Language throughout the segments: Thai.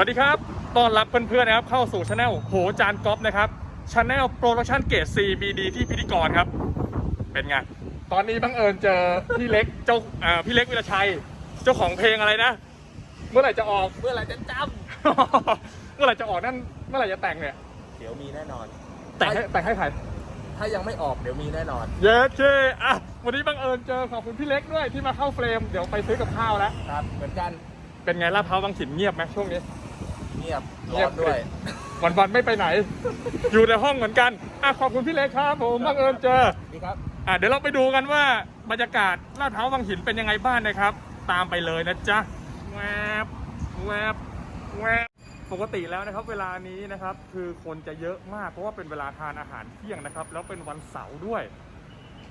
วัสดีครับ ต้อนรับเพื่อนๆนะครับเข้าสู่ช anel โหจานก๊อฟนะครับช anel โปรดักชั่นเกรด CBD ที่พิธีกรครับ เป็นไง ตอนนี้บังเอิญเจอพี่เล็กเจ้าอ่าพี่เล็กวิรชัย เจ้าของเพลงอะไรนะ เมื่อไหร่จะออก เมื่อไหรจะจเมื่อไหร่จะออกนั่น เมื่อไหร่จะแต่งเนี่ยำเดี๋ยวมีแน่นอน แต่งให้แต่งให้ใคร ถ้ายังไม่ออกเดี๋ยวมีแน่นอน เย้เคอะวันนี้บังเอิญเจอขอบคุณพี่เล็กด้วยที่มาเข้าเฟรม เดี๋ยวไปซื้อกับข้าวแล้วครับ เหมือนกัน เป็นไงลาดพร้าวบางขินเงียบไหมช่วงนี้ เงียบเงีร้ยอบนด้วย วันวันๆไม่ไปไหน อยู่ในห้องเหมือนกันอะขอบคุณพี่เล็กครับผมบังเอิญเจอนี่ครับ อะเดี๋ยวเราไปดูกันว่าบรรยากาศลาดพร้าววังหินเป็นยังไงบ้างนะครับ ตามไปเลยนะจ๊ะแวบแวบแวบปกติแล้วนะครับ เวลานี้นะครับ คือคนจะเยอะมากเพราะว่าเป็นเวลาทานอาหารเที่ยงนะครับ แล้วเป็นวันเสาร์ด้วย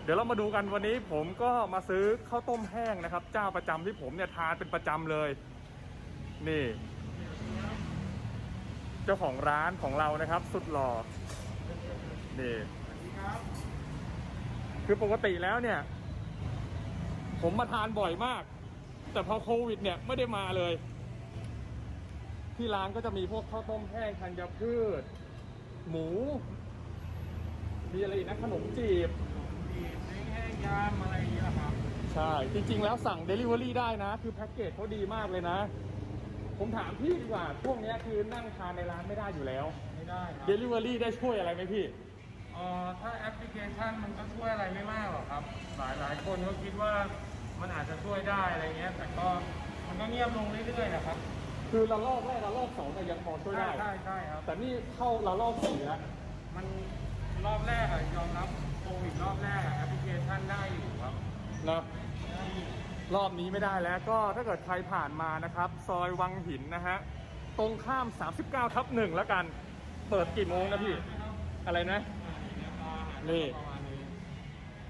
เดี๋ยวเรามาดูกันวันนี้ผมก็มาซื้อข้าวต้มแห้งนะครับ เจ้าประจำที่ผมเนี่ยทานเป็นประจำเลย นี่ เจ้าของร้านของเรานะครับ สุดหล่อนี่คือปกติแล้วเนี่ย ผมมาทานบ่อยมาก แต่พอโควิด เนี่ยไม่ได้มาเลย ที่ร้านก็จะมีพวกข้าวต้มแห้งธัญพืช หมู มีอะไรอีกนะขนมจีบแห้งยามอะไรอย่างเงี้ยครับ ใช่ จริง ๆ แล้วสั่ง Delivery ได้นะ คือแพ็กเกจเขาดีมากเลยนะ ผมถามพี่ดีกว่าพวกเนี้ยคือนั่งทานในร้านไม่ได้อยู่แล้วไม่ได้ครับ Delivery ได้ช่วยอะไรไหมพี่ เอ่อถ้าแอปพลิเคชันมันก็ช่วยอะไรไม่มากหรอกครับ หลายหลายคนก็คิดว่ามันอาจจะช่วยได้อะไรเงี้ย แต่ก็มันก็เงียบลงเรื่อยๆนะครับคือระลอกแรกระลอกสองเนี่ยยังพอช่วยใช่ได้ใช่ใช่ครับ แต่นี่เข้าระลอกสี่แล้วมันรอบแรกอะยอมรับโควิดรอบแรกอะแอปพลิเคชันได้อยู่ครับนะได้อยู่ รอบนี้ไม่ได้แล้วก็ถ้าเกิดใครผ่านมานะครับ ซอยวังหินนะฮะ ตรงข้าม 39ทับหนึ่งแล้วกัน เปิดกี่โมงนะพี่ อะไรนะ นี่ประมาณนี้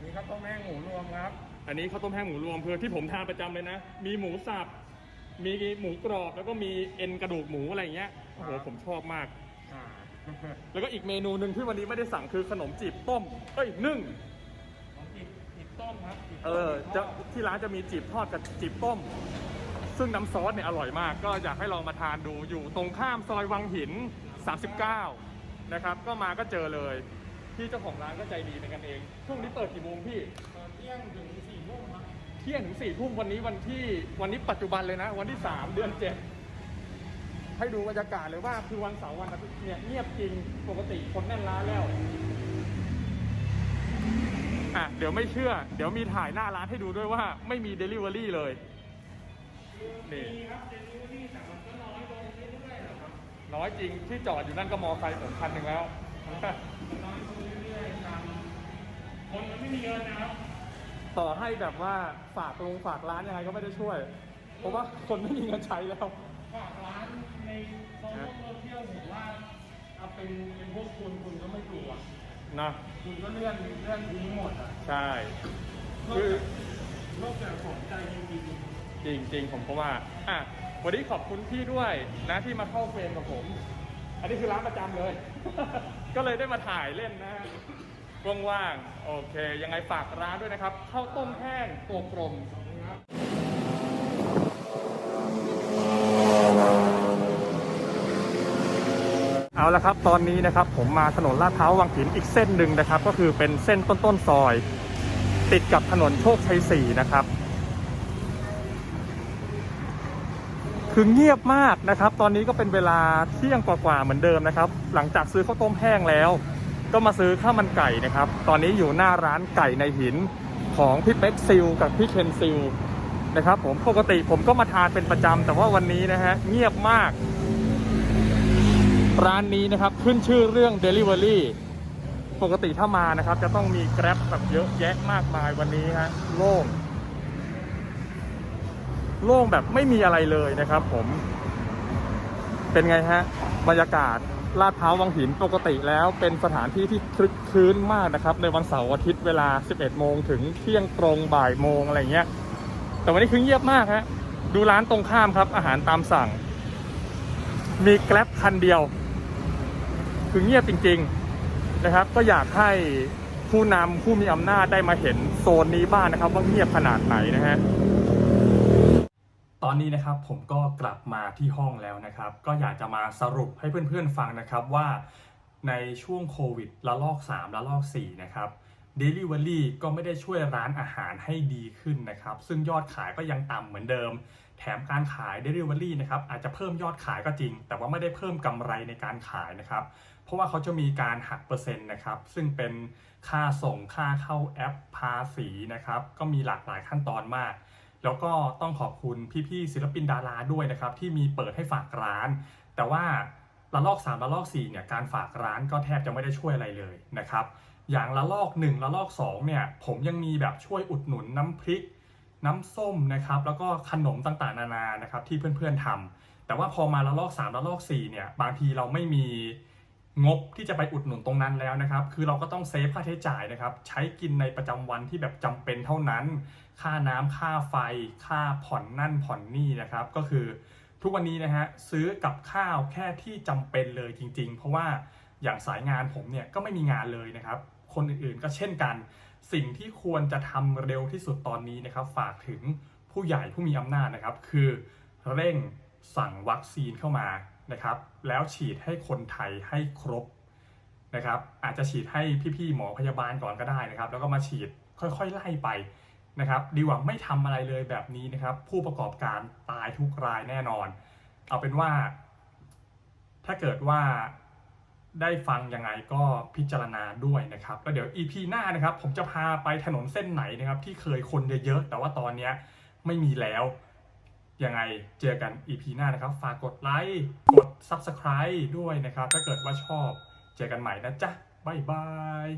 มีข้าวต้มแห้งหมูรวมครับ อันนี้ข้าวต้มแห้งหมูรวมเพื่อที่ผมทานประจำเลยนะ มีหมูสับ มีหมูกรอบแล้วก็มีเอ็นกระดูกหมูอะไรอย่างเงี้ย โอ้โหครับผมชอบมากอ่าแล้วก็อีกเมนูหนึ่งที่วันนี้ไม่ได้สั่งคือขนมจีบต้ม เอ้ยนึ่งของ เอต้มอจิบจะทอดที่ร้านจะมีจีบทอดกับจีบต้ม ซึ่งน้ำซอสเนี่ยอร่อยมาก ก็อยากให้ลองมาทานดูอยู่ตรงข้ามซอยวังหิน 39 นะครับ ก็มาก็เจอเลยที่เจ้าของร้านก็ใจดีเป็นกันเอง ช่วงนี้เปิดกี่โมงพี่ตอนเที่ยงถึงสี่โมงครับเที่ยงถึงสี่ทุ่มวันนี้วันที่วันนี้ปัจจุบันเลยนะ วันที่สามเดือนเจ็ดให้ดูบรรยากาศเลยว่าคือวันเสาร์วันอาทิตย์เนี่ยเงียบจริงปกติคนแน่นร้านแล้ว อะเดี๋ยวไม่เชื่อ เดี๋ยวมีถ่ายหน้าร้านให้ดูด้วยว่าไม่มี Delivery เลยนี่ครับเดลิเวอรี่แต่มันก็น้อยลงเรื่อยๆนะครับน้อยจริงที่จอดอยู่นั่นก็มอไซค์ผมคันหนึ่งแล้วมันน้อยลงเรื่อยๆตามคนมันไม่มีเงินนะครับต่อให้แบบว่าฝากลงฝากร้านยังไงก็ไม่ได้ช่วย เพราะว่าคนไม่มีเงินใช้แล้ว นะคุณก็เลื่อนเลื่อนทิ้งหมดอะใช่นอกคือจากนอกจากสนใจจริงจริงจริงๆผมก็ว่าอะวันนี้ขอบคุณพี่ด้วยนะที่มาเข้าเฟรมกับผม อันนี้คือร้านประจำเลย ก็เลยได้มาถ่ายเล่นนะฮะว่างๆโอเค ยังไงฝากร้านด้วยนะครับข้าวต้มแห้งตัวกลม ๆนะครับ เอาละครับตอนนี้นะครับผมมาถนนลาดพร้าวังหินอีกเส้นหนึ่งนะครับ ก็คือเป็นเส้นต้นๆซอย ติดกับถนนโชคชัยสี่นะครับ คือเงียบมากนะครับ ตอนนี้ก็เป็นเวลาเที่ยงกว่าๆเหมือนเดิมนะครับ หลังจากซื้อข้าวต้มแห้งแล้ว ก็มาซื้อข้าวมันไก่นะครับ ตอนนี้อยู่หน้าร้านไก่ในหินของพี่เป๊กซิลกับพี่เคนซิลนะครับ ผมปกติผมก็มาทานเป็นประจำแต่ว่าวันนี้นะฮะเงียบมาก ร้านนี้นะครับขึ้นชื่อเรื่อง Delivery ปกติถ้ามานะครับ จะต้องมี Grab แบบเยอะแยะมากมายวันนี้ฮะโล่ง โล่งแบบไม่มีอะไรเลยนะครับ ผม เป็นไงฮะบรรยากาศลาดพร้าววังหินปกติแล้วเป็นสถานที่ที่คลึกคลื้นมากนะครับ ในวันเสาร์อาทิตย์เวลา 11 โมงถึงเที่ยงตรงบ่ายโมงอะไรเงี้ย แต่วันนี้คือเงียบมากฮะดูร้านตรงข้ามครับ อาหารตามสั่ง มีแกล็บคันเดียว คือเงียบจริง ๆนะครับ ก็อยากให้ผู้นำผู้มีอำนาจได้มาเห็นโซนนี้บ้างนะครับ ว่าเงียบขนาดไหนนะฮะตอนนี้นะครับผมก็กลับมาที่ห้องแล้วนะครับ ก็อยากจะมาสรุปให้เพื่อนๆฟังนะครับว่าในช่วงโควิดระลอก 3 ระลอก 4 นะครับ Delivery ก็ไม่ได้ช่วยร้านอาหารให้ดีขึ้นนะครับ ซึ่งยอดขายก็ยังต่ำเหมือนเดิม แถมการขาย Delivery นะครับอาจจะเพิ่มยอดขายก็จริง แต่ว่าไม่ได้เพิ่มกำไรในการขายนะครับ เพราะว่าเขาจะมีการหักเปอร์เซ็นต์นะครับ ซึ่งเป็นค่าส่งค่าเข้าแอปภาษีนะครับ ก็มีหลากหลายขั้นตอนมาก แล้วก็ต้องขอบคุณพี่ๆศิลปินดาราด้วยนะครับ ที่มีเปิดให้ฝากร้าน แต่ว่าระลอก3ระลอก4เนี่ยการฝากร้านก็แทบจะไม่ได้ช่วยอะไรเลยนะครับ อย่างระลอก 1 ระลอก2เนี่ยผมยังมีแบบช่วยอุดหนุนน้ำพริก น้ำส้มนะครับแล้วก็ขนมต่างๆ นานานะครับที่เพื่อนๆทำแต่ว่าพอมาระลอก3ระลอก4เนี่ยบางทีเราไม่มีงบที่จะไปอุดหนุนตรงนั้นแล้วนะครับ คือเราก็ต้องเซฟค่าใช้จ่ายนะครับ ใช้กินในประจำวันที่แบบจำเป็นเท่านั้น ค่าน้ำค่าไฟ ค่าผ่อนนั่นผ่อนนี่นะครับ ก็คือทุกวันนี้นะฮะซื้อกับข้าวแค่ที่จำเป็นเลยจริง ๆ เพราะว่าอย่างสายงานผมเนี่ยก็ไม่มีงานเลยนะครับ คนอื่นๆ ก็เช่นกัน สิ่งที่ควรจะทำเร็วที่สุดตอนนี้นะครับ ฝากถึงผู้ใหญ่ผู้มีอำนาจนะครับ คือเร่งสั่งวัคซีนเข้ามานะครับ แล้วฉีดให้คนไทยให้ครบนะครับ อาจจะฉีดให้พี่ๆหมอพยาบาลก่อนก็ได้นะครับ แล้วก็มาฉีดค่อยๆไล่ไปนะครับ ดีกว่าไม่ทำอะไรเลยแบบนี้นะครับ ผู้ประกอบการตายทุกรายแน่นอน เอาเป็นว่า ถ้าเกิดว่า ได้ฟังยังไงก็พิจารณาด้วยนะครับแล้วเดี๋ยว EP หน้านะครับ ผมจะพาไปถนนเส้นไหนนะครับ ที่เคยคนเยอะๆแต่ว่าตอนเนี้ยไม่มีแล้วยังไงเจอกัน EP หน้านะครับ ฝากกดไลค์กด Subscribe ด้วยนะครับ ถ้าเกิดว่าชอบ เจอกันใหม่นะจ๊ะ บ๊ายบาย